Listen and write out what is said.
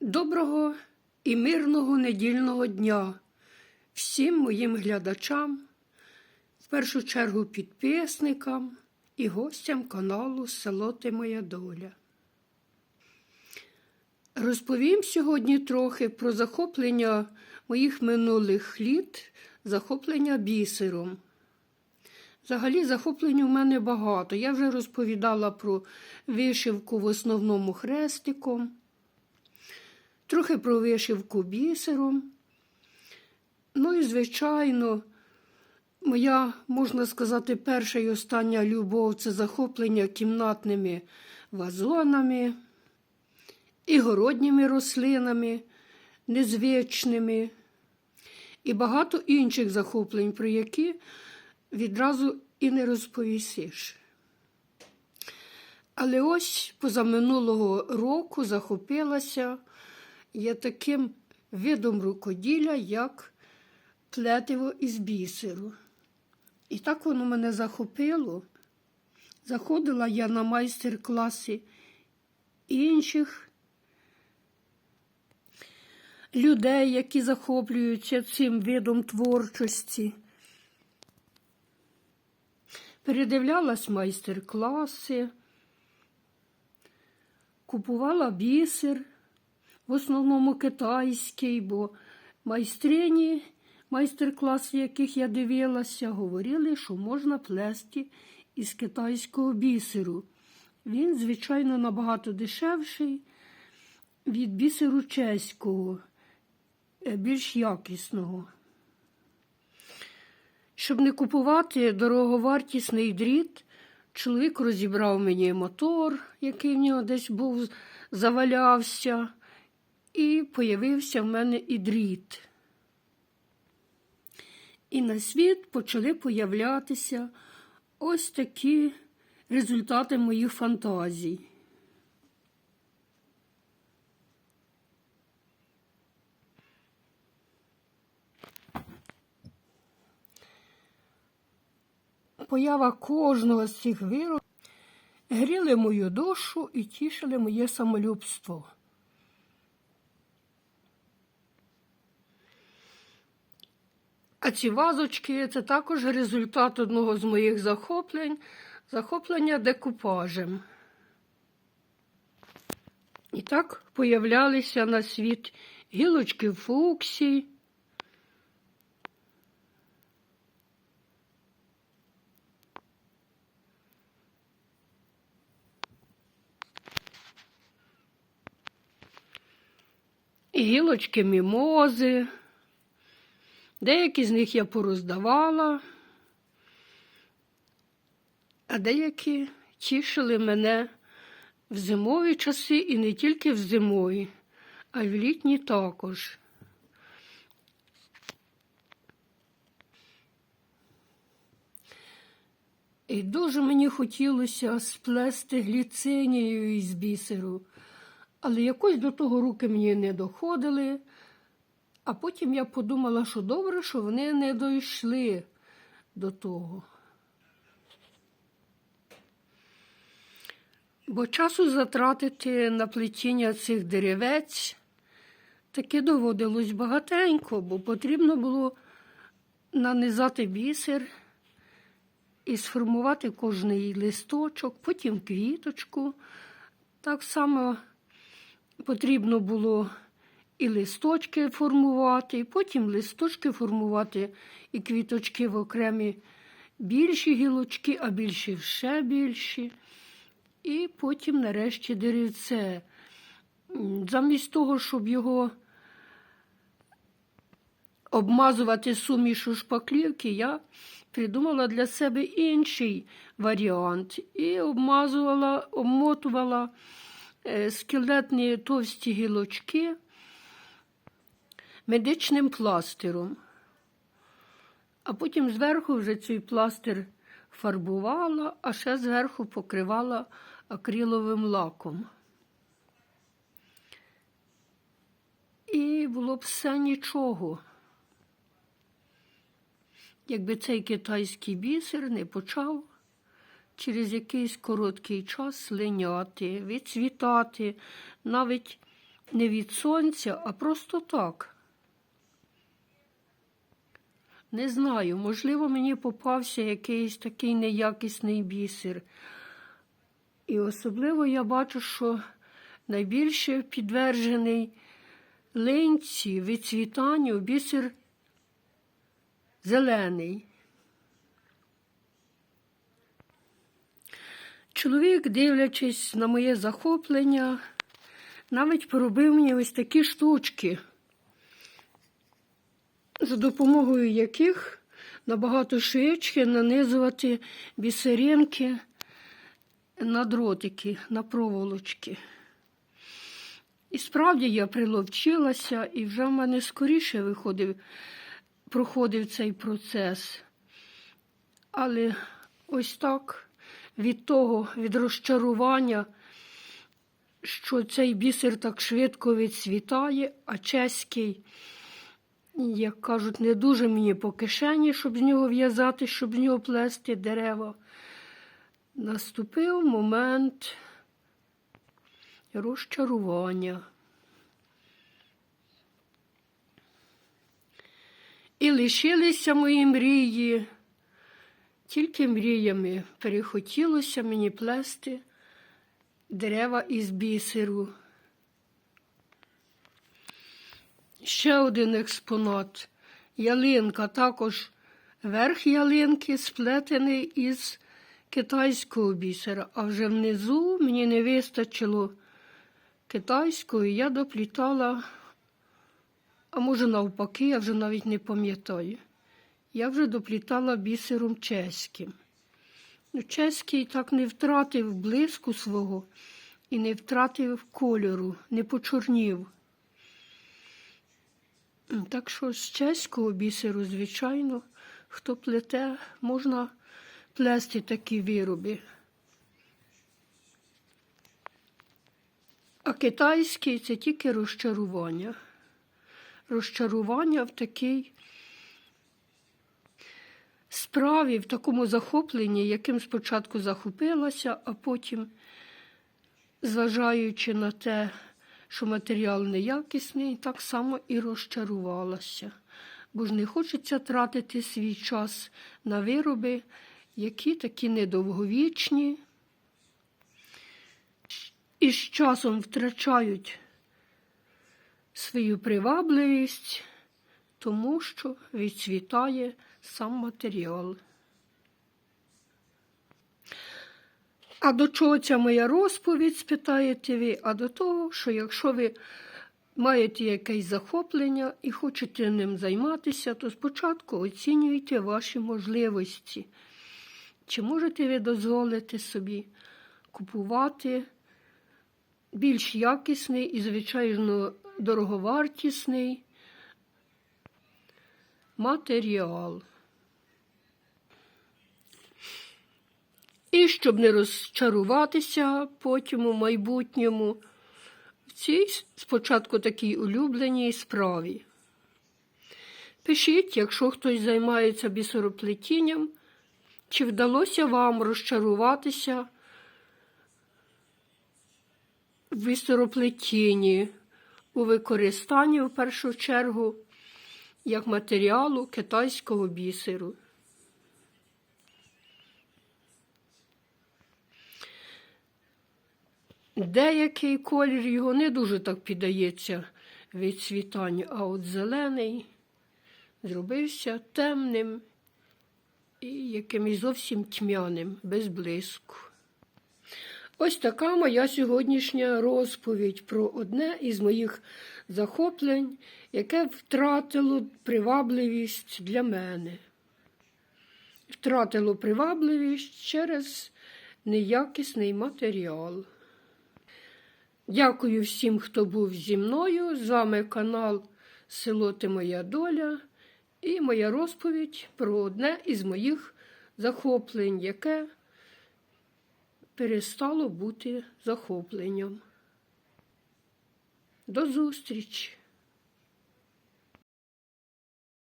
Доброго і мирного недільного дня всім моїм глядачам, в першу чергу підписникам і гостям каналу Село Ти Моя Доля. Розповім сьогодні трохи про захоплення моїх минулих літ, захоплення бісером. Взагалі, захоплень у мене багато. Я вже розповідала про вишивку в основному хрестиком трохи про вишивку бісером. Ну і, звичайно, моя, можна сказати, перша і остання любов це захоплення кімнатними вазонами і городніми рослинами, незвичними, і багато інших захоплень, про які відразу і не розповісиш. Але ось позаминулого року захопилася є таким видом рукоділля, як плетиво із бісеру. І так воно мене захопило. Заходила я на майстер-класи інших людей, які захоплюються цим видом творчості. Передивлялась майстер-класи, купувала бісер в основному китайський, бо майстрині, майстер-класи, яких я дивилася, говорили, що можна плести із китайського бісеру. Він, звичайно, набагато дешевший від бісеру чеського, е, більш якісного. Щоб не купувати дороговартісний дріт, чоловік розібрав мені мотор, який в нього десь був, завалявся і появився в мене і дріт. І на світ почали появлятися ось такі результати моїх фантазій. Поява кожного з цих виробів гріли мою душу і тішили моє самолюбство. А ці вазочки це також результат одного з моїх захоплень захоплення декупажем. І так появлялися на світ гілочки фуксій. Гілочки мімози. Деякі з них я пороздавала, а деякі тішили мене в зимові часи і не тільки в зимові, а й в літні також. І дуже мені хотілося сплести гліцинію із бісеру, але якось до того руки мені не доходили. А потім я подумала, що добре, що вони не дійшли до того. Бо часу затратити на плетіння цих деревець таки доводилось багатенько, бо потрібно було нанизати бісер і сформувати кожний листочок, потім квіточку. Так само потрібно було і листочки формувати, і потім листочки формувати і квіточки в окремі більші гілочки, а більші ще більші. І потім, нарешті, деревце. Замість того, щоб його обмазувати сумішу шпаклівки, я придумала для себе інший варіант і обмазувала, обмотувала е, скелетні товсті гілочки медичним пластиром. А потім зверху вже цей пластир фарбувала, а ще зверху покривала акриловим лаком. І було б все нічого. Якби цей китайський бісер не почав через якийсь короткий час линяти, відцвітати, навіть не від сонця, а просто так. Не знаю, можливо, мені попався якийсь такий неякісний бісер. І особливо я бачу, що найбільше підтверджений линці відцвітанню бісер зелений. Чоловік, дивлячись на моє захоплення, навіть поробив мені ось такі штучки, за допомогою яких набагато швидше нанизувати бісеринки на дротики, на проволочки. І справді я приловчилася, і вже в мене скоріше виходив, проходив цей процес. Але ось так від того, від розчарування, що цей бісер так швидко відцвітає, а чеський, як кажуть, не дуже мені по кишені, щоб з нього в'язати, щоб з нього плести дерева. Наступив момент розчарування. І лишилися мої мрії, тільки мріями перехотілося мені плести дерева із бісеру. Ще один експонат. Ялинка, також верх ялинки сплетений із китайського бісера, а вже внизу мені не вистачило китайського, і я доплітала, а може навпаки, я вже навіть не пам'ятаю. Я вже доплітала бісером чеським. Ну, Чеський так не втратив блиску свого і не втратив кольору, не почорнів. Так що з чеського бісеру, звичайно, хто плете, можна плести такі вироби. А китайський це тільки розчарування. Розчарування в такій справі, в такому захопленні, яким спочатку захопилася, а потім, зважаючи на те, що матеріал неякісний, так само і розчарувалася. Бо ж не хочеться тратити свій час на вироби, які такі недовговічні і з часом втрачають свою привабливість, тому що відцвітає сам матеріал. А до чого ця моя розповідь, спитаєте ви? А до того, що якщо ви маєте якесь захоплення і хочете ним займатися, то спочатку оцінюйте ваші можливості. Чи можете ви дозволити собі купувати більш якісний і, звичайно, дороговартісний матеріал? І щоб не розчаруватися потім у майбутньому в цій спочатку такій улюбленій справі. Пишіть, якщо хтось займається бісероплетінням, чи вдалося вам розчаруватися в бісероплетінні у використанні в першу чергу як матеріалу китайського бісеру. Деякий колір його не дуже так піддається відцвітанню, а от зелений зробився темним і якимось зовсім тьмяним, без блиску. Ось така моя сьогоднішня розповідь про одне із моїх захоплень, яке втратило привабливість для мене. Втратило привабливість через неякісний матеріал. Дякую всім, хто був зі мною. З вами канал Село Ти Моя Доля і моя розповідь про одне із моїх захоплень, яке перестало бути захопленням. До зустрічі!